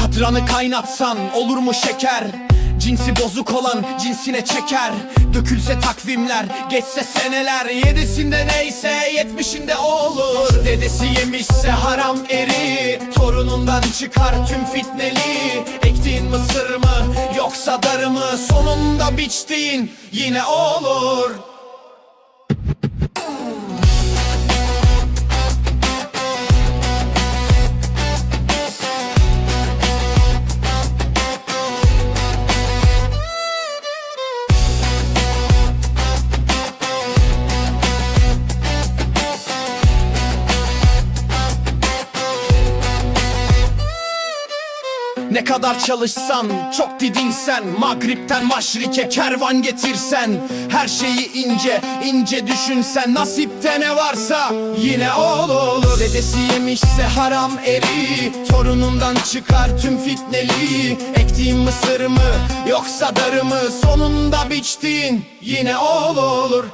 Kanı kaynatsan olur mu şeker? Cinsi bozuk olan cinsine çeker. Dökülse takvimler geçse seneler. Yedisinde neyse yetmişinde olur. Dedesi yemişse haram eri. Torunundan çıkar tüm fitneli. Ektiğin mısır mı yoksa darı mı? Sonunda biçtiğin yine olur Ne kadar çalışsan, çok didinsen Magripten maşrike kervan getirsen Her şeyi ince, ince düşünsen Nasipte ne varsa yine olur. Dedesi yemişse haram eri Torunundan çıkar tüm fitneli. Ektiğin mısır mı, yoksa darı mı Sonunda biçtiğin yine ol olur